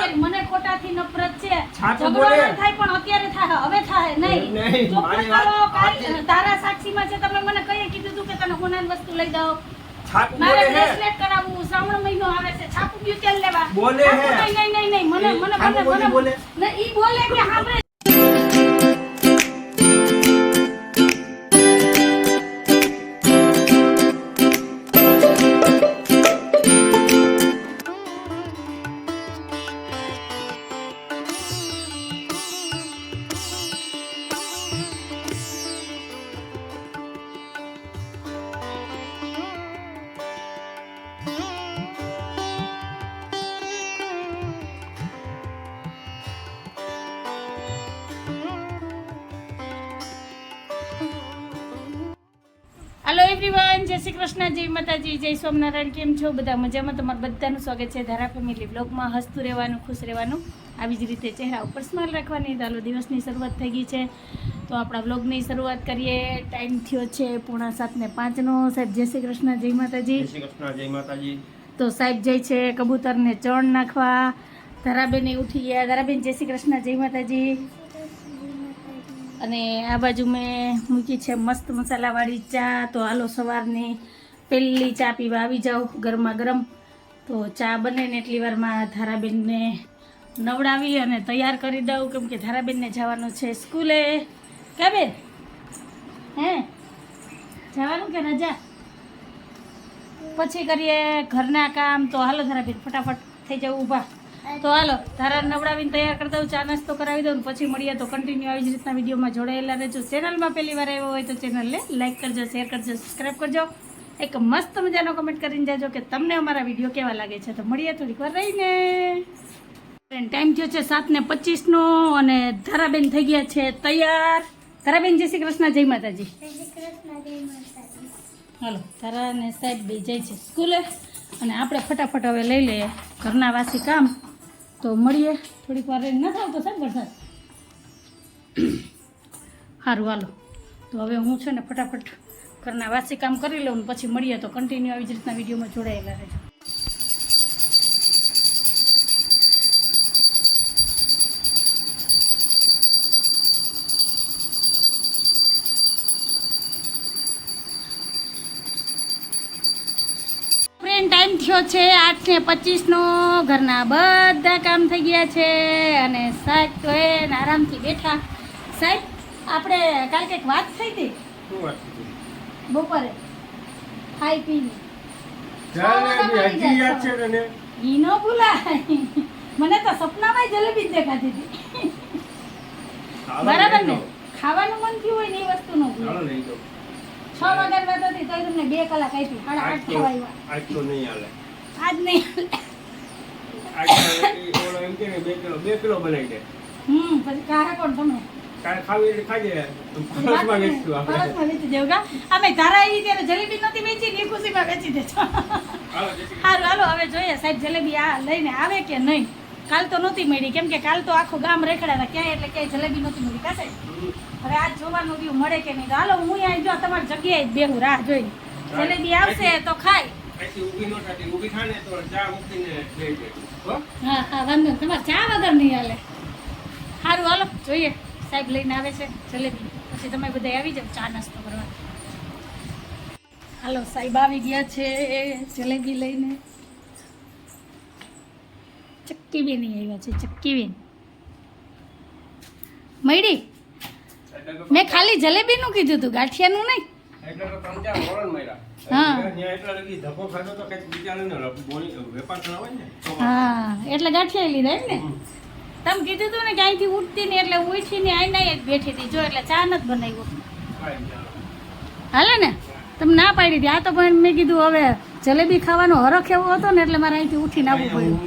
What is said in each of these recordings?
કરી મને ખોટાથી નફરત છે. ઝઘડો. થાય પણ અત્યારે થાય. હવે થાય. નહીં. મારી તારા સાક્ષીમાં છે. તમે મને કહીએ કીધું હતું કે તને ઓનલાઈન વસ્તુ લઈ દઉં છાપું બોલે હે બ્રેસલેટ શ્રાવણ મહિનો આવે છે. છાપું ક્યુ તેલ લેવા. બોલે હે. નહીં નહીં નહીં. મને મને મને બોલે? ને ઈ બોલે કે આપણે હેલો એવરીવન જય શ્રી કૃષ્ણ જય માતાજી જય સ્વામિનારાયણ કેમ છો? બધા મજામાં? તમારું બધાનું સ્વાગત છે ધારા ફેમિલી બ્લોગમાં હસતું રહેવાનું ખુશ રહેવાનું આવી જ રીતે ચહેરા ઉપર સ્માઇલ રાખવાની. ચાલો દિવસની શરૂઆત થઈ ગઈ છે. તો આપણા બ્લોગની શરૂઆત કરીએ. ટાઈમ થયો છે પૂણા સાત ને પાંચનો. સાહેબ જય શ્રી કૃષ્ણ જય માતાજી. જય શ્રી કૃષ્ણ જય માતાજી. તો સાહેબ જાય છે કબૂતરને ચણ નાખવા. ધારાબેન ઉઠી ગયા. ધારાબેન જય શ્રી કૃષ્ણ જય માતાજી. અને આ બાજુ મેં મૂકી છે મસ્ત મસાલાવાળી ચા. તો હાલો સવારની પહેલી ચા પીવા આવી જાઉં ગરમા ગરમ. તો ચા બને ને એટલી વારમાં ધારાબેનને નવડાવી અને તૈયાર કરી દઉં. કેમ કે ધારાબેનને જવાનું છે સ્કૂલે. ક્યાં બેન? હે? જવાનું કે રજા? પછી કરીએ ઘરના કામ. તો હાલો ધારાબેન, ફટાફટ થઈ જાઉં ઊભા. તો હાલો ધારા નવડાવીને તૈયાર કરી દઉં ચા નાસ્તો કરાવી દઉં પછી મળીએ તો કન્ટિન્યુ આવી જ રીતના વિડીયોમાં જોડાયેલા રહેજો. ચેનલમાં પહેલી વાર આવ્યો હોય તો ચેનલને લાઇક કરજો શેર કરજો સબસ્ક્રાઈબ કરજો. એક મસ્ત મજાનો કમેન્ટ કરીને જાજો કે તમને અમારા વીડિયો કેવા લાગે છે. તો મળીએ થોડીક વાર રહીને. ટાઈમ થયો છે સાત ને પચીસનો અને ધારાબેન થઈ ગયા છે તૈયાર. ધારાબેન જય શ્રી કૃષ્ણ જય માતાજી. હાલો તારા ને સાહેબ બે જાય છે સ્કૂલે. અને આપણે ફટાફટ હવે લઈ લઈએ ઘરના વાસી કામ. તો મળીએ. થોડીક વાર ન થાવ તો સાહેબ. વરસાદ સારું હાલો. તો હવે હું છે ને ફટાફટ ઘરના વાસી કામ કરી લઉં પછી મળીએ. તો કન્ટિન્યુ આવી જ રીતના વિડીયોમાં જોડાયેલા રહેજો. આઠ ને પચીસનો ઘરના બધા કામ થઈ ગયા છે અને સાહેબ તો એ આરામથી બેઠા. સાહેબ આપણે કાલે કંઈક વાત થઈ હતી? શું વાત છે બપોરે. ખાઈ પીને. ઈ ન ભૂલાય. મને તો સપનામાં જલેબી જ દેખાતી હતી. બરાબર ને? ખાવાનું મન થયું હોય ને એ વસ્તુ નો ભૂલાય. છ વાગ્યા વાત હતી તો તમને બે કલાક આપી સાડા આઠ થવા આવ્યા. આજ તો નહીં હાલે. આજ નહીં ઓલો એમ કે ને બે કિલો બે કિલો બનાવી દે. હમ પછી કારા કોણ તમે કાલે ખાવી એટલે ખાજે પરસમાં વેચશું આપણે. પરસમાં વેચી દેવું કા? અમે તારા ઈ ત્યારે જલેબી નથી વેચી ને ખુશીમાં વેચી દેજો હારું હાલો હવે જોઈએ સાહેબ જલેબી આ લઈને આવે કે નહીં? કાલ તો નહોતી મળી કેમ કે કાલ તો આખું ગામ રેખડા હતા ક્યાંય એટલે ક્યાંય જલેબી નહોતી મળી કાશે હવે આજ જોવાનું રહ્યું મળે કે નહીં? તો હાલો હું અહીંયા જો તમારી જગ્યાએ જ બેહું રાહ જોઈ જલેબી આવશે તો ખાય. અહીંથી ઊભી ન થતી. ઊભી થાય ને તો ચા મૂકીને લઈ જાય. હા? હા વાંધો નહીં. તમારે ચા વગર નહીં હાલે. સારું હાલો જોઈએ. સાહેબ લઈને આવે છે. જલેબી. પછી તમે બધા આવી જાઓ ચા નાસ્તો કરવા. હાલો સાહેબ આવી ગયા છે જલેબી લઈને. ચક્કી બેન આવ્યા છે ચક્કી મળી મેં ખાલી જલેબીનું કીધું હતું ગાંઠિયાનું નહીં. એટલે તો ત્રણ ચાર મળ્યા હા. એટલા તો તો ગાંઠિયા લીધા એમ ને તમે કીધું હતું ને કે અહીંથી ઉઠતી ને એટલે ઉઠીને આઈને જ બેઠી હતી. જો એટલે ચા નથી બનાવી. હાલે ને? તમે ના પાડી હતી. આ તો પણ મેં કીધું હવે જલેબી ખાવાનો હરખ એવો હતો ને એટલે મારે અહીંથી ઉઠીને આવવું પડ્યું.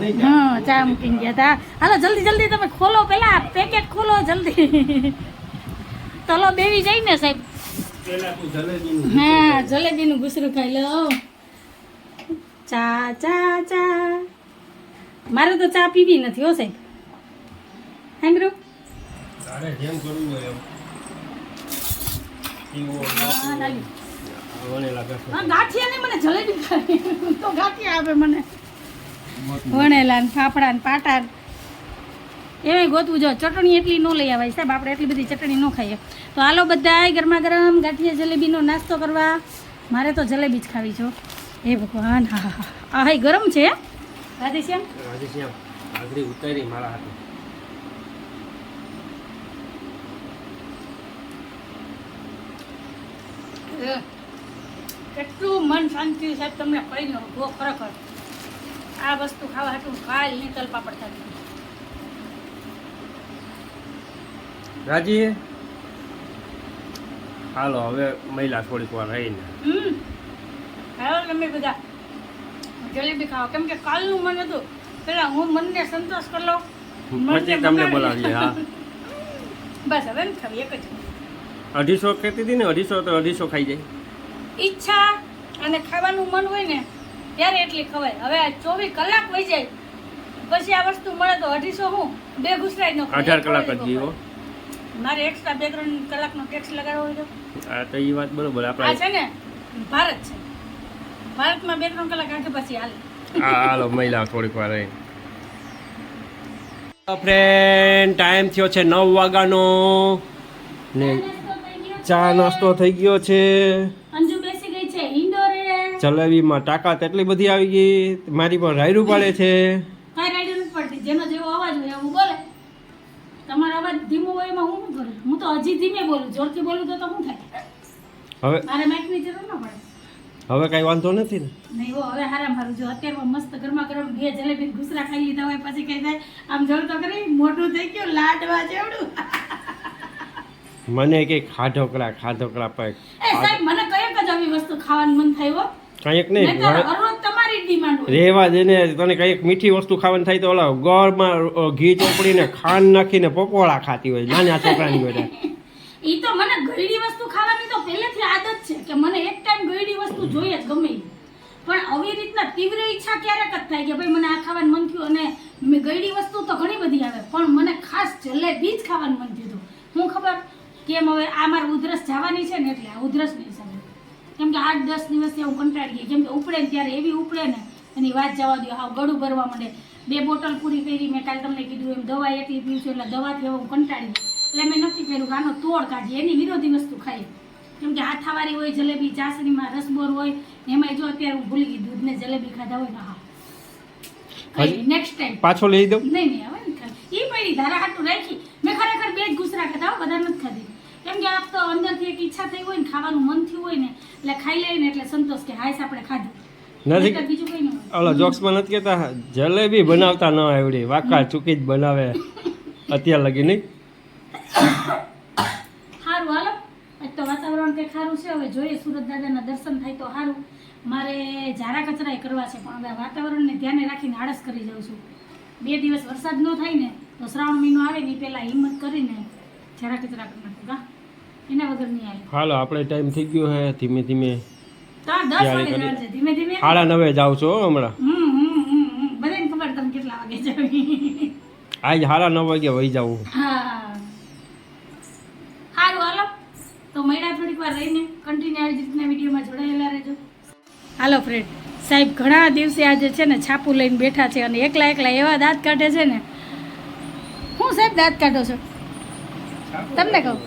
હું તો ચા મૂકીને ગયા હતા. હાલો જલ્દી જલ્દી તમે ખોલો. પેલા પેકેટ ખોલો જલ્દી. તલો બેવી જાય ને સાહેબ. તું હા જલેબીનું ઘૂસરું ખાઈ લો. ચા ચા ચા. મારે તો ચા પીવી નથી હો સાહેબ. હેંગરું વણેલા ને ફાફડા ને પાટા ને એમાંય ગોતવું જો ચટણી એટલી ન લઈ આવાય સાહેબ આપણે એટલી બધી ચટણી ન ખાઈએ. તો હાલો બધા ગરમા ગરમ ગાંઠિયા જલેબીનો નાસ્તો કરવા. મારે તો જલેબી જ ખાવી છો હે. ભગવાન હા હા હા. હા ગરમ છે હે? રાધેશ્યામ રાજેશ્યામ ઉતારી મારા હાથે. કેટલું મન શાંતિ સાહેબ તમને કહી લો ખરેખર. આ વસ્તુ ખાવા હાટું કાલ નીકળ પાપડ થતી રાજી હાલો હવે મહિલા થોડીક વાર રહીને. હાલો તમે બધા. જલેબી ખાઓ. કેમ કે કાલનું મન હતું. પેલા હું મનને સંતોષ કરી લઉં. પછી તમને. બોલાવીએ હા. બસ હવે ખાવી એક જ. અઢીસો કહેતી હતી ને અઢીસો તો અઢીસો ખાઈ જાય. ઈચ્છા અને ખાવાનું મન હોય ને ત્યારે એટલી ખવાય. હવે ચોવીસ કલાક વહી જાય. પછી આ વસ્તુ મળે તો અઢીસો હું બે ઘૂસરાય નો અઢાર કલાક જ જીવો. મારે એક્સ્ટ્રા બે ત્રણ કલાકનો ટેક્સ લગાડવો હોય તો? આ તો એ વાત બરોબર આ છે ને ભારત છે. ભારતમાં બે ત્રણ કલાક આગે પછી હાલ. હા હાલો મહિલા થોડીક વાર રહી. ફ્રેન્ડ ટાઈમ થયો છે નવ વાગ્યાનો. ને ચા નાસ્તો થઈ ગયો છે. અંજુ બેસી ગઈ છે ઇન્ડોરે જલેબીમાં તાકાત એટલી બધી આવી ગઈ મારી પણ રાયરું પાડે છે. કાંઈ રાયરું નથી પડતી જેનો જેવો અવાજ હોય એવું બોલે. તમારો અવાજ ધીમો હોય એમાં હું કરું હું તો હજી ધીમે બોલું જોરથી બોલું તો તો શું થાય? હવે મારે માઇકની જરૂર ન પડે. હવે કઈ વાંધો નથી ને? નહીં હો હવે હારા. મારું જો અત્યારમાં મસ્ત ગરમા ગરમ બે જલેબી ઘૂસરા ખાઈ લીધા હોય પછી કઈ થાય આમ જોર તો કરી મોટું થઈ ગયું લાડવા જેવડું. મને કે ખાધોકરા ખાધોકરા પર એ સાહેબ મને કંઈક જ આવી વસ્તુ ખાવાનું મન થાય હો. કંઈક નહીં ડિમાન્ડ દે ને તને કંઈક મીઠી વસ્તુ ખાવાની થાય તો ઓલા ગોળમાં ઘી ચોપડીને ખાંડ નાખીને પકોડા ખાતી હોય નાના છોકરાની બધા ઈ તો મને ગળી વસ્તુ ખાવાની તો પહેલેથી આદત છે કે મને એક ટાઈમ ગળી વસ્તુ જોઈએ જ ગમે પણ આવી રીતના તીવ્ર ઈચ્છા ક્યારેક જ થાય કે ભાઈ મને આ ખાવાનું મન થયું અને મેં ગળી વસ્તુ તો ઘણી બધી આવે પણ મને ખાસ જલેબી જ ખાવાનું મન થયું હતું. હું ખબર કેમ હવે આ મારે ઉધરસ જવાની છે ને એટલે આ ઉધરસની હિસાબે કેમ કે આઠ દસ દિવસથી હું કંટાળી ગઈ. કેમ કે ઉપડે ને ત્યારે એવી ઉપડે ને એની વાત જવા દો હાવ ગળું ભરવા માંડે. બે બોટલ પૂરી કરી મેં કાલે તમને કીધું એમ દવા એટલી પીવું છું એટલે દવાથી હું કંટાળી એટલે મેં નક્કી કર્યું કે આનો તોડ કાઢીએ. એની વિરોધી વસ્તુ ખાઈએ. કેમ કે હાથાવાળી હોય જલેબી ચાસણીમાં રસબોર હોય એમાંય જો અત્યારે હું ભૂલી ગઈ દૂધને જલેબી ખાધા હોય ને હા. નેક્સ્ટ ટાઈમ પાછો લઈ દઉં. નહીં નહીં હવે. ઈ પડી ધારા હાટું રાખી. મેં ખરેખર બે જ ગુસરા ખાધા બધા નથી ખાધી. કેમ કે આપ તો અંદરથી એક ઈચ્છા થઈ હોય ને ખાવાનું મન થયું હોય ને એટલે ખાઈ લઈએ ને એટલે સંતોષ કે હાઈસ આપણે ખાધું. નથી. બીજું કઈ ન ઓલા જોક્સમાં નથી કહેતા જલેબી બનાવતા ન આવડી વાકા ચૂકી જ બનાવે અત્યાર લગી નહીં? સારું હાલો. આજ તો વાતાવરણ કંઈક સારું છે હવે જોઈએ સુરત દાદાના દર્શન થાય તો સારું મારે ઝારા કચરાય કરવા છે પણ હવે વાતાવરણને ધ્યાને રાખીને આળસ કરી જાઉં છું. બે દિવસ વરસાદ ન થાય ને તો શ્રાવણ મહિનો આવે ને પહેલાં હિંમત કરીને ઝારા કચરા કરી નાખું એના વગર નહીં આવે. હાલો આપણે ટાઈમ થઈ ગયો હે ધીમે ધીમે. સાડા નવે જાઉં છો હો હમણાં. હમ હમ હમ હમ. બધાને ખબર તમે કેટલા વાગે જાવ. આજ સાડા નવ વાગે વહી જાવું હા. સારું હાલો. તો મહિના થોડીક વાર રહીને. કન્ટિન્યુ આવી રીતના વિડીયોમાં જોડાયેલા રહેજો. હાલો ફ્રેન્ડ સાહેબ ઘણા દિવસે આજે છે ને છાપું લઈને બેઠા છે અને એકલા એકલા એવા દાંત કાઢે છે ને. હું સાહેબ દાંત કાઢો છો? તમને કહું.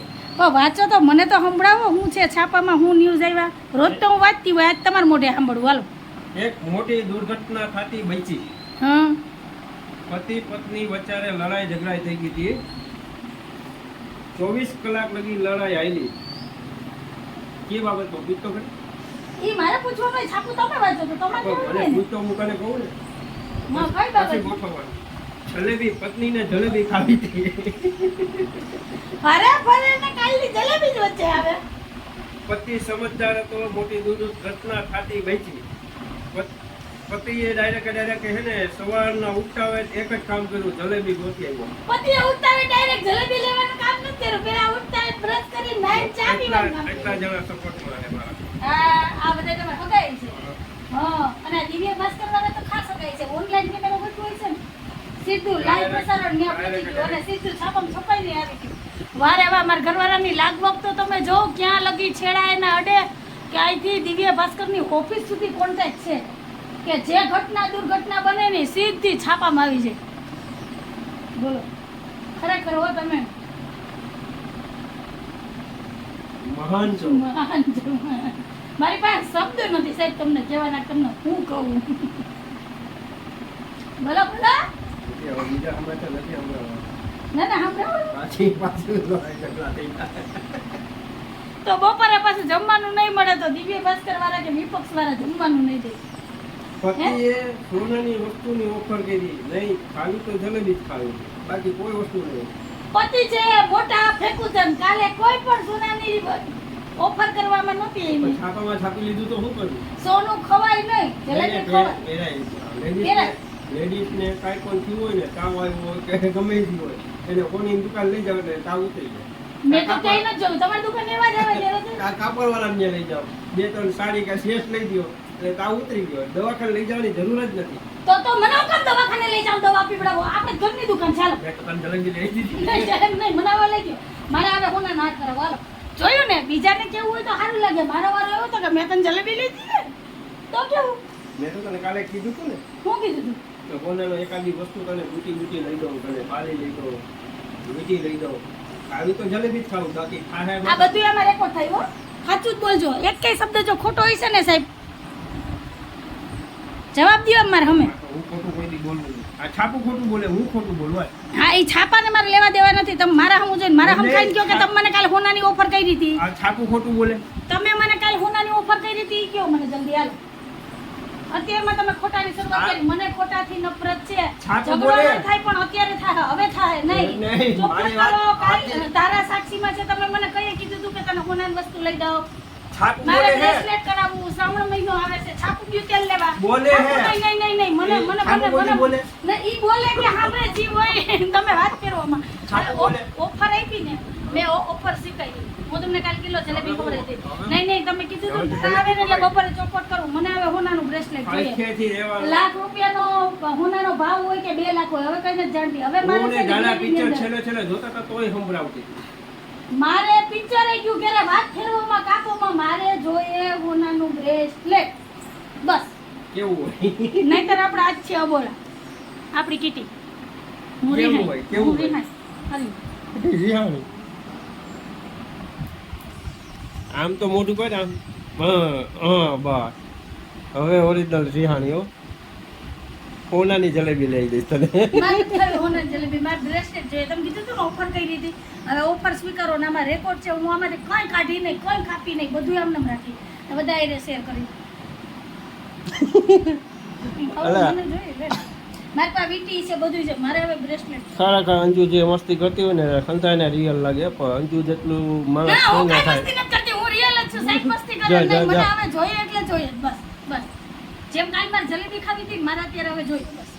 ઓ વાંચો તો મને તો સંભળાવો હું છે છાપામાં હું ન્યૂઝ આવ્યા. રોજ તો હું વાંચતી હોય આજ તમારા મોઢે સાંભળવું. હાલો. એક મોટી દુર્ઘટના થતી બચી. હા. પતિ પત્ની વચ્ચે લડાઈ ઝઘડાઈ થઈ ગઈ હતી. ચોવીસ કલાક લગી લડાઈ આવેલી કે બાબત તો ખરી? એ મારે પૂછવાનું છાપું તમે વાંચો તો. તમારે મને પૂછતો હું કને કહું ને. કઈ બાબત? જલેબી પત્નીને જલેબી ખાવી હતી. અરે ફરે ને કાલની જલેબી જ વચ્ચે આવે. પતિ સમજદાર હતો મોટી દુર્ઘટના ખાતી બચી પતિ પતિએ ડાયરેક્ટ ડાયરેક્ટ હે ને સવારના હોય એક જ કામ કર્યું જલેબી ગોતી આવ્યો. પતિએ ઉઠાવે ડાયરેક્ટ જલેબી લેવાનું કામ નથી કર્યું. પેલા ઉઠતા બ્રશ કરી નાઈ ચા પીવાનું એટલા. જણા સપોર્ટમાં હે મારા. હા આ બધા તમે હગાઈ છે. હા. અને દિવ્ય ભાસ્કર વાળા તો ખાસ હગાઈ છે. ઓનલાઈન કેમેરા બધું હોય છે ને. સીધું લાઈવ પ્રસારણ ને પતી ગયું અને સીધું છાપમ છપાઈ ને આવી ગયું. વારે વાર મારા ઘરવાળાની લાગવગ તો તમે જો ક્યાં લગી છેડાય ને અડે કે અહીંથી દિવ્ય ભાસ્કરની ઓફિસ સુધી કોન્ટેક્ટ છે. કે જે ઘટના દુર્ઘટના બને ને સીધી છાપામાં આવી જાય. બોલો. ખરેખર હો તમે? મહાન છો. મહાન છો. મારી પાસે શબ્દ નથી સાહેબ તમને કહેવાના તમને હું કહું. બોલો બોલો. હવે બીજા સમાચાર નથી હમણાં ના ના સાંભળો પાછી પાછું ઝઘડા થઈ તો બપોરે પાછું જમવાનું નહીં મળે તો દિવ્ય ભાસ્કર વાળા કે વિપક્ષ વાળા જમવાનું નહીં દે. પતિએ સોનાની વસ્તુની ઓફર કરી નહીં ખાવી તો જલેબી જ ખાવી. બાકી કોઈ વસ્તુ નહીં. પતિ છે મોટા ફેકુચન કાલે કોઈ પણ સોનાની ઓફર કરવામાં નહોતી એની. છાપામાં છાપી લીધું તો શું કર્યું? સોનું ખવાય નહીં જલેબી ખવાય. લેડીઝને કાંઈ પણ થયું હોય ને તાવ આવ્યો હોય કે ગમે થયું હોય એને કોની દુકાન લઈ જાવ એટલે તાવ ઉતરી જાય. મેં તો કઈ નથી જોયું તમારી દુકાન એવા જવા ને આ લઈ જાવ બે ત્રણ સાડી કે શેષ લઈ દો એટલે તાવ ઉતરી ગયો. દવાખાને લઈ જવાની જરૂર જ નથી. તો તો મને કેમ દવાખાને લઈ જાવ દવા પીવડાવો? આપણે ઘરની દુકાન ચાલો મેં તને લઈ દીધી. નહીં મનાવવા લઈ ગયો મારે હવે હું ના જોયું ને બીજાને કેવું હોય તો સારું લાગે. મારો વારો એવો તો કે મેં તને જલેબી લીધી ને તો કેવું? મેં તો તને કાલે કીધું તું ને. શું કીધું તું? તો કોનાનો એકાદી વસ્તુ તને બુટી બુટી લઈ દઉં તને પાલી લઈ દઉં મીઠી લઈ દઉં. આવી તો જલેબી જ ખાવું બાકી ખાને આ બધું એમાં રેકોર્ડ થાય હો. સાચું જ બોલજો. એક કઈ શબ્દ જો ખોટો હોય છે ને સાહેબ જવાબ દો અમારે હમે. હું ખોટું કોઈ દી બોલું આ છાપુ ખોટું બોલે હું ખોટું બોલવા હા એ છાપાને મારે લેવા દેવા નથી. તમે મારા હમ જોઈને મારા હમ ખાઈને કહો કે તમે મને કાલે હોનાની ઓફર કરી હતી આ છાપુ ખોટું બોલે. તમે મને કાલે હોનાની ઓફર કરી હતી કયો મને જલ્દી હાલો. અત્યારમાં તમે ખોટાની શરૂઆત કરી. મને ખોટાથી નફરત છે. ઝઘડો ન થાય પણ અત્યારે થાય. હવે થાય. નહીં. ચોખ્ખું કરો, તારા સાક્ષીમાં છે. તમે મને કઈ કીધું હતું કે તને ઓનલાઈન વસ્તુ લઈ દઉં મારે બ્રેસલેટ કરાવવું શ્રાવણ મહિનો આવે છે. છાપું ગયું તેલ લેવા. બોલે હે. નહીં નહીં નહીં મને મને મને મને બોલે. ને ઈ બોલે કે આપણે જી હોય. તમે વાત કરવામાં. ઓફર આપી ને મેં ઓફર શીખાઈ હું તમને કાલ કિલો જલેબી ખબર હતી નહીં નહીં તમે કીધું તું આવે ને એટલે બપોરે ચોપટ કરું. મને હવે હોનાનું બ્રેસલેટ જોઈએ. લાખ રૂપિયાનો હોનાનો ભાવ હોય કે બે લાખ હોય હવે કઈ નથી જાણતી. હવે મારે જલેબીની પિક્ચર છેલ્લે છેલ્લે જોતા હતા તોય સંભળાવતી. મારે પિક્ચર આવી ગયું કે વાત ફેરવામાં કાકોમાં મારે જોઈએ હોનાનું બ્રેસલેટ. બસ. કેવું હોય? નહીતર આપણે આજ છે અબોલા. આપણી કીટી. કેવું હોય? કેવું હોય? રિહાઈ. હાલી. રિહાણી. આમ તો મોઢું કર આમ. હા બસ. હવે ઓરિજિનલ રિહાણીઓ ઓનાની જલેબી લઈ દઈશ તને. જલેબી. મારે બ્રેસલેટ જોઈએ. તમે કીધું હતું ને ઓફર કઈ દીધી હવે ઓફર સ્વીકારો ને આમાં રેકોર્ડ છે. હું આમાંથી કંઈ કાઢી નહીં કંઈ કાપી નહીં. બધું એમને એમ રાખી. બધા એને શેર કરી. મારે પાસે વીટી છે બધું છે. મારે હવે બ્રેસલેટ ખરેખર અંજુ જે મસ્તી કરતી હોય ને સંતાઈને રિયલ લાગે પણ અંજુ જેટલું માણસ ના થાય. સાઈડ મસ્તી કરે નહીં મને. હવે જોઈએ એટલે જોઈએ બસ બસ. જેમ કાલ મારે જલેબી ખાવી હતી મારા અત્યારે હવે જોઈએ બસ.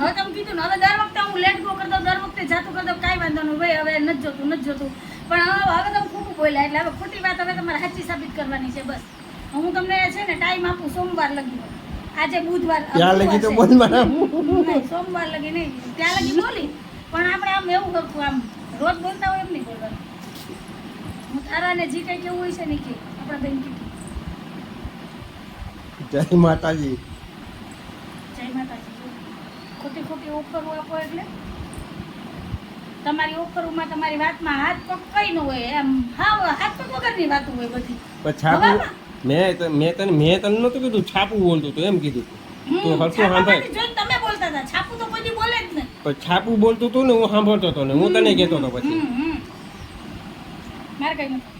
હવે તમે કીધું ને હવે દર વખતે હું લેટ ગો કરતો દર વખતે જાતું કરતો કાંઈ વાંધો નહીં ભાઈ હવે નથી જોતું નથી જોતું. પણ હવે હવે તમે ખોટું બોલ્યા એટલે હવે ખોટી વાત હવે તમારે સાચી સાબિત કરવાની છે બસ. હું તમને છે ને ટાઈમ આપું સોમવાર લગી આજે બુધવાર ત્યાં લગી તો છે. સોમવાર લગી નહીં ત્યાં લગી બોલી. પણ આપણે આમ એવું કરતું આમ રોજ બોલતા હોય એમ નહીં બોલવાનું. હું તારાને જે કઈ કેવું હોય છે ને કે આપણા બેન કીધું જય માતાજી. જય માતાજી. ખોટી ખોટી ઓફરો આપો એટલે. તમારી ઓફરોમાં તમારી વાતમાં હાથ પગ કઈ ન હોય એમ હા હાથ પગ વગરની વાત હોય બધી. પણ છાપું મેં મેં તને મેં તને નતું કીધું છાપું બોલતું તું એમ કીધું તું. હરખું સાંભળ. તમે બોલતા હતા છાપું તો કોઈ બોલે જ નહીં. પણ છાપું બોલતું તું ને હું સાંભળતો હતો ને હું તને કહેતો હતો પછી. મારે કઈ નથી.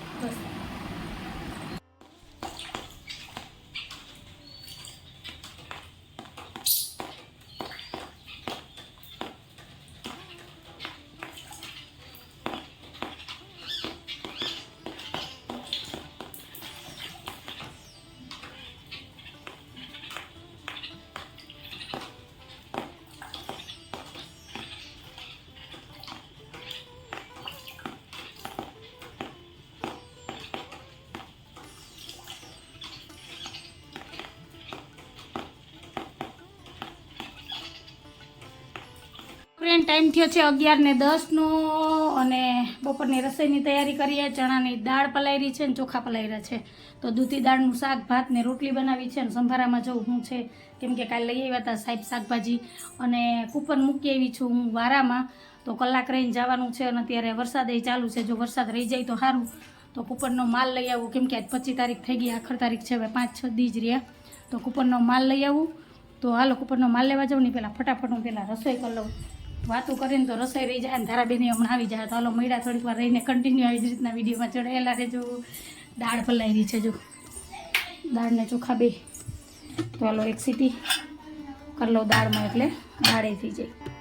ટાઈમ થયો છે અગિયાર ને દસનો અને બપોરની રસોઈની તૈયારી કરીએ, ચણાની દાળ પલાયરી છે ને ચોખા પલાયરા છે. તો દૂધી દાળનું શાક, ભાત ને રોટલી બનાવી છે ને સંભારામાં જવું હું છે, કેમ કે કાલે લઈ આવ્યા હતા સાહેબ શાકભાજી. અને કૂપન મૂકી આવી છું હું વારામાં, તો કલાક રહીને જવાનું છે અને અત્યારે વરસાદ એ ચાલુ છે, જો વરસાદ રહી જાય તો સારું. તો કૂપનનો માલ લઈ આવું, કેમ કે આજ પચીસ તારીખ થઈ ગઈ, આખર તારીખ છે, હવે પાંચ છ દી જ રહ્યા. તો કૂપનનો માલ લઈ આવું. તો હાલો, કૂપનનો માલ લેવા જાઉં ને પહેલાં ફટાફટ હું પહેલાં રસોઈ કરી લઉં. વાતું કરીને તો રસોઈ રહી જાય ને ધારાબેની હમણાં આવી જાય. તો હાલો મળ્યા થોડીક વાર રહીને કન્ટિન્યુ આવી જ રીતના વિડીયોમાં ચડાયેલા રહેજો. દાળ પલાયરી છે જો. દાળને ચોખા બે. તો હાલો, એક સીટી કરી લો દાળમાં એટલે દાળે થઈ જાય.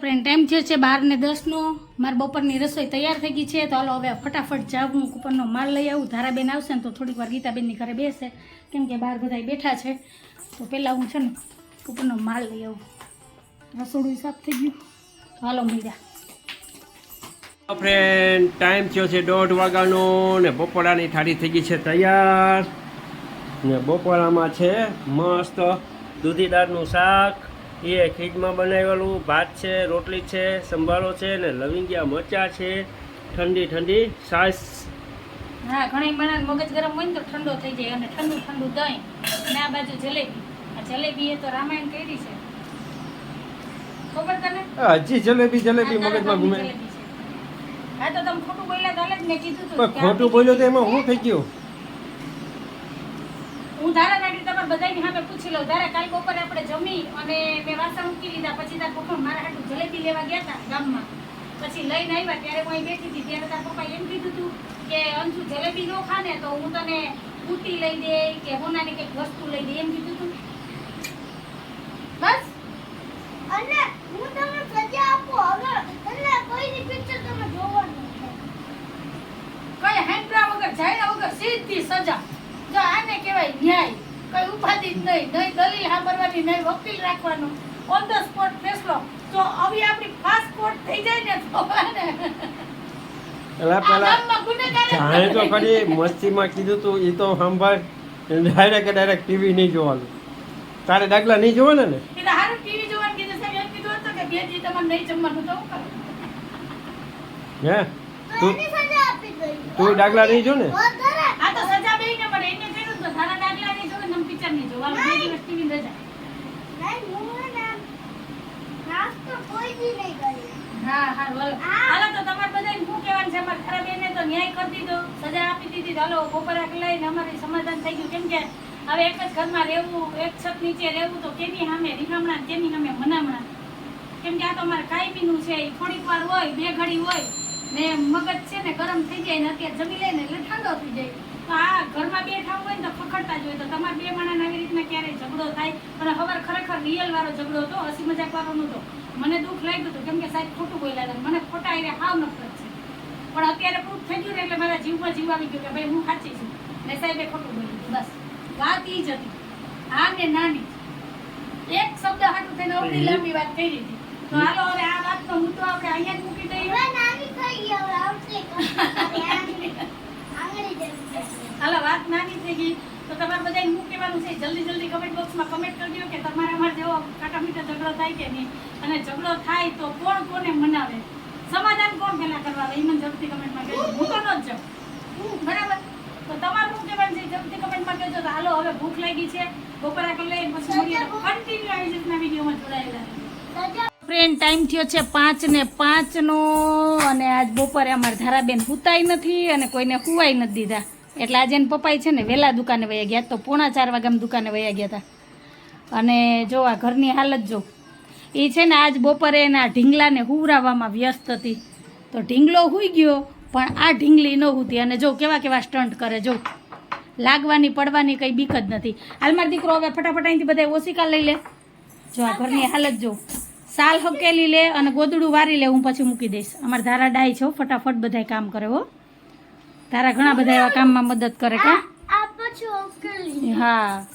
ફ્રેન્ડ ટાઈમ થયો છે બાર ને દસનો મારી બપોરની રસોઈ તૈયાર થઈ ગઈ છે. તો હાલો હવે ફટાફટ જાઉં કૂપનનો માલ લઈ આવું. ધારાબેન આવશે ને તો થોડીક વાર ગીતાબેનની ઘરે બેસે. કેમ કે બહાર બધા બેઠા છે. તો પહેલાં હું છે ને કૂપનનો માલ લઈ આવું. રસોડું સાફ થઈ ગયું. હાલો મળ્યા ફ્રેન્ડ ટાઈમ થયો છે દોઢ વાગ્યાનો ને બપોરાની થાળી થઈ ગઈ છે તૈયાર. ને બપોરામાં છે મસ્ત દૂધી દાળનું શાક. એ ખીજમાં બનાવેલું ભાત છે રોટલી છે સંભારો છે ને લવિંગિયા મરચા છે. ઠંડી ઠંડી છાશ હા ઘણી બનાવે મગજ ગરમ હોય ને તો ઠંડો થઈ જાય અને ઠંડુ ઠંડુ દહીં. અને આ બાજુ જલેબી. આ જલેબી એ તો રામાયણ કરી છે. ખબર તને? હજી જલેબી જલેબી મગજમાં ઘૂમે હા તો તમે ખોટું બોલ્યા તો જ મેં કીધું તું ખોટું બોલ્યો તો એમાં હું થઈ ગયું હું ધારા નાગરી તમારે બધાની સામે પૂછી લઉં. ધારા કાલ બપોરે આપણે જમી અને મેં વાસણ મૂકી લીધા. પછી તાર પપ્પા મારા હાટું જલેબી લેવા ગયા હતા ગામમાં. પછી લઈને આવ્યા. ત્યારે હું અહીં બેઠી હતી. ત્યારે તાર પપ્પા એમ કીધું હતું કે અંશુ જલેબી નો ખા ને તો હું તને બુટી લઈ દે કે હોનાની કંઈક વસ્તુ લઈ દે. એમ કીધું હતું બસ. અને હું તમને સજા આપું. હવે તમને કોઈની પિક્ચર તમે જોવાનું કઈ હેન્ડ્રા વગર જાય વગર સીધી સજા. જો આને કહેવાય ન્યાય. નહીં નહીં દલીલ સાંભળવાની નહીં વકીલ રાખવાનો. ઓન ધ સ્પોટ ફેસલો. તો હવે આપણી ફાસ્ટ કોર્ટ થઈ જાય ને તો ને પેલા જાણે તો ખરી મસ્તીમાં કીધું તું એ તો સાંભળ. ડાયરેક્ટ ડાયરેક્ટ ટીવી નહીં જોવાનું. તારે ડાગલા નહીં જોવાના ને? એ હારું ટીવી જોવાનું કીધું સાહેબ એમ કીધું હતું કે બે દી નહીં જમવાનું તો હું હે? તું ડાગલા નહીં જો ને? તો સજા બેયને પણ એને કીધું તો સારા ડાગલા નહીં જો ને પિક્ચર નહીં જોવાનું બે દિવસ ટીવી રજા નહીં હું હે હા હાલો તો તમારે બધાને શું કહેવાનું છે? અમારે ખરાબ એને તો ન્યાય કરી દીધો. સજા આપી દીધી. તો હાલો બપોરા લઈને અમારે સમાધાન થઈ ગયું. કેમ કે હવે એક જ ઘરમાં રહેવું એક છત નીચે રહેવું તો કેની સામે? રીખામણા ને કેની સામે? મનામણા. કેમ કે આ તો અમારે કાયમીનું છે. એ થોડીક વાર હોય બે ઘડી હોય. ને મગજ છે ને ગરમ થઈ જાય ને અત્યારે જમી લે ને એટલે ઠંડો થઈ જાય. તો આ ઘરમાં બેઠા હોય ને તો ફખડતા જ હોય. તો તમારે બે માણસને આવી રીતના ક્યારેય ઝઘડો થાય. અને ખબર ખરેખર રિયલ વાળો ઝઘડો હતો હસી મજાક વાળો નહોતો. મને દુઃખ લાગ્યું હતું કેમ કે સાહેબ ખોટું બોલ્યા હતા. મને ખોટા એને હાવ નફરત છે. પણ અત્યારે પ્રૂફ થઈ ગયું ને એટલે મારા જીવમાં જીવ આવી ગયો કે ભાઈ હું સાચી છું. ને સાહેબે ખોટું બોલ્યું બસ. વાત એ જ હતી. હા ને નાની. એક શબ્દ હાટું થઈને અવળી લાંબી વાત કરી હતી. તો હાલો હવે આ વાતનો મુદ્દો આપણે અહીંયા જ મૂકી દઈએ. નાની થઈ ગઈ હવે આંગળી હાલો, વાત નાની થઈ ગઈ. તો તમારે બધાને હું કહેવાનું છે? જલ્દી જલ્દી કમેન્ટ બોક્સમાં કમેન્ટ કરી દો કે તમારે અમારે જેવો કાટા મીઠા ઝઘડો થાય કે નહીં? અને ઝઘડો થાય તો કોણ કોને મનાવે? સમાધાન કોણ પહેલાં કરવા આવે એ મને ઝડપથી કમેન્ટમાં કહેજો. હું તો ન જ જાઉં. બરાબર? તો તમારું શું કહેવાનું છે? જલ્દી કમેન્ટમાં કહેજો તો હાલો, હવે ભૂખ લાગી છે. બપોરા લઈએ, પછી કન્ટિન્યુ આવી રીતના વિડીયોમાં જોડાયેલા ફ્રેન્ડ ટાઈમ થયો છે પાંચ ને પાંચનો અને આજ બપોરે અમારે ધારાબેન પૂતાય નથી અને કોઈને હુવાય નથી દીધા. એટલે આજે એને પપ્પાઈ છે ને વહેલા દુકાને વયા ગયા તો પોણા ચાર વાગ્યામાં દુકાને વયા ગયા હતા અને જો આ ઘરની હાલત જો એ છે ને આજ બપોરે એના ઢીંગલાને હુવરાવવામાં વ્યસ્ત હતી. તો ઢીંગલો હુઈ ગયો, પણ આ ઢીંગલી ન હુતી. અને જો કેવા કેવા સ્ટન્ટ કરે જો, લાગવાની પડવાની કંઈ બીક જ નથી. હાલમાં દીકરો હવે ફટાફટ અહીંથી બધા ઓશિકા લઈ લે. જો આ ઘરની હાલત જો, સાલ હકેલી લે અને ગોદડું વારી લે, હું પછી મૂકી દઈશ. અમારે ધારા ડાય છે ફટાફટ બધાય કામ કરે હો. તારા ઘણા બધા એવા કામમાં મદદ કરે કા? હા.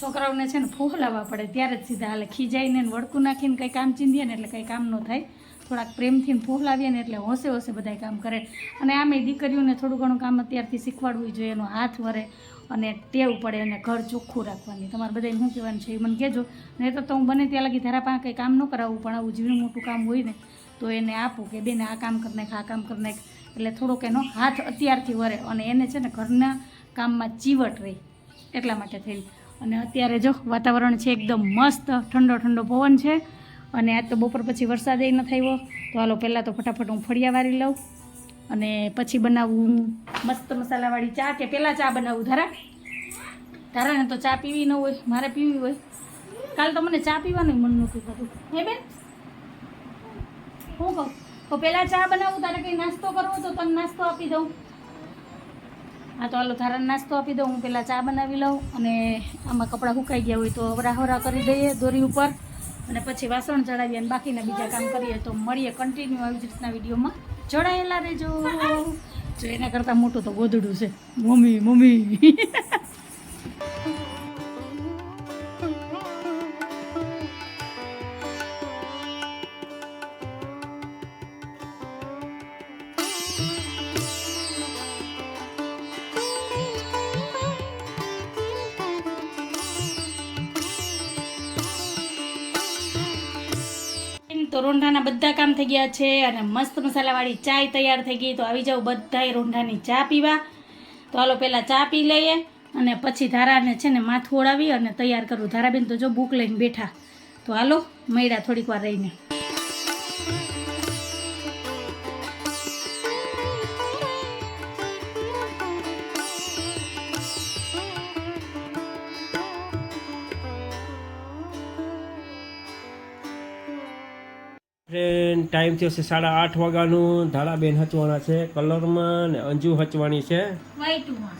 છોકરાઓને છે ને ફોહલાવવા પડે ત્યારે જ સીધા હાલે. ખીજાઈને ને વડકું નાખીને કંઈ કામ ચીંધીએ ને એટલે કંઈ કામ ન થાય. થોડાક પ્રેમથી ફોહલાવીએ ને એટલે હોશે હોંશે બધાય કામ કરે. અને આમે દીકરીઓને થોડું ઘણું કામ અત્યારથી શીખવાડવું જોઈએ એનો હાથ વરે અને ટેવ પડે અને ઘર ચોખ્ખું રાખવાની. તમારે બધાને શું કહેવાનું છે એ મને કહેજો. નહીં તો તો હું બને ત્યાં લગી ધારા પાસે કંઈ કામ ન કરાવવું પણ આવું જીવનું મોટું કામ હોય ને તો એને આપું કે બેન આ કામ કરી નાખ આ કામ કરી નાખ. એટલે થોડોક એનો હાથ અત્યારથી વરે અને એને છે ને ઘરના કામમાં ચીવટ રહી એટલા માટે થઈ. અને અત્યારે જો વાતાવરણ છે એકદમ મસ્ત, ઠંડો ઠંડો પવન છે. અને આજ તો બપોર પછી વરસાદ ન થયો તો હાલો, પહેલાં તો ફટાફટ હું ફળિયા વારી લઉં. અને પછી બનાવું મસ્ત મસાલાવાળી ચા કે પહેલાં ચા બનાવું? ધારા? ધારાને તો ચા પીવી ન હોય, મારે પીવી હોય. કાલ તો મને ચા પીવાનું મન નહોતું થતું. હે બેન? હું કહું? તો પહેલાં ચા બનાવું, તારે કંઈ નાસ્તો કરવો તો તને નાસ્તો આપી દઉં. હા, તો હાલો, તારા નાસ્તો આપી દઉં. હું પહેલાં ચા બનાવી લઉં અને આમાં કપડાં સુકાઈ ગયા હોય તો હવરા કરી દઈએ દોરી ઉપર. અને પછી વાસણ ચડાવીએ અને બાકીના બીજા કામ કરીએ. તો મળીએ કન્ટિન્યુ આવી જ રીતના વિડીયોમાં. જોડાયેલા રહેજો. જો એના કરતાં મોટું તો ગોદડું છે. Mummy mummy. રોંઢાના બધા કામ થઈ ગયા છે અને મસ્ત મસાલાવાળી ચાય તૈયાર થઈ ગઈ. તો આવી જાઓ બધાએ રોંઢાની ચા પીવા. તો હાલો પહેલાં ચા પી લઈએ અને પછી ધારાને છે ને માથું ઓળાવી અને તૈયાર કરું. ધારાબેન તો જો બુક લઈને બેઠા. તો હાલો મળ્યા થોડીક વાર રહીને. ફ્રેન્ડ ટાઈમ થયો છે સાડા આઠ વાગ્યાનું. ધારાબેન હચવાના છે કલરમાં ને અંજુ હચવાની છે. વાઈટુમાં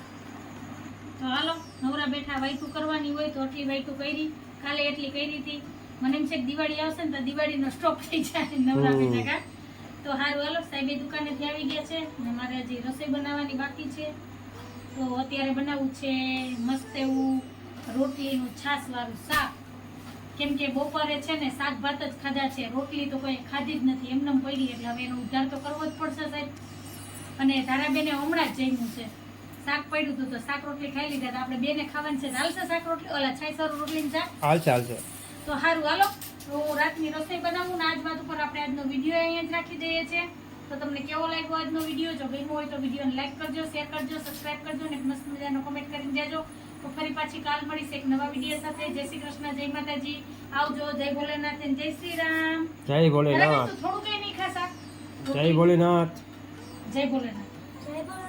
તો હાલો નવરા બેઠા વાઈટું કરવાની હોય તો આટલી વાઈટું કરી. કાલે એટલી કરી હતી. મને એમ છે કે દિવાળી આવશે ને તો દિવાળીનો સ્ટોક થઈ જાય નવરા બેઠા કા. તો હારું હાલો સાહેબે દુકાનેથી આવી ગયા છે ને મારે હજી રસોઈ બનાવવાની બાકી છે. તો અત્યારે બનાવવું છે મસ્ત એવું રોટલીનું છાશવાળું શાક. કેમ કે બપોરે છે ને શાક ભાત જ ખાધા છે. રોટલી તો કોઈ ખાધી જ નથી. એમને પડી એટલે હવે એનો ઉદ્ધાર તો કરવો જ પડશે સાહેબ. અને ધારાબેને હમણાં જ જમ્યું છે. શાક પડ્યું હતું તો શાક રોટલી ખાઈ લીધા તો આપણે બેને ખાવાની છે. હાલશે શાક રોટલી? ઓલા છાઈ રોટલી ને હાલશે હાલશે તો સારું હાલો. તો હું રાતની રસોઈ બનાવું ને આજ વાત ઉપર આપણે આજનો વીડિયો અહીંયા જ રાખી દઈએ છીએ. તો તમને કેવો લાગ્યો આજનો વીડિયો? જો ગમ્યો હોય તો વિડીયોને લાઈક કરજો શેર કરજો સબસ્ક્રાઈબ કરજો ને મસ્ત મજાનો કમેન્ટ કરીને દેજો તો ફરી પાછી કાલ મળીશ એક નવા વીડિયો સાથે. જય શ્રી કૃષ્ણ જય માતાજી. આવજો જય ભોલેનાથ જય શ્રી રામ. જય ભોલેનાથ. તું થોડું કઈ નહીં ખાસા. જય ભોલેનાથ. જય ભોલેનાથ.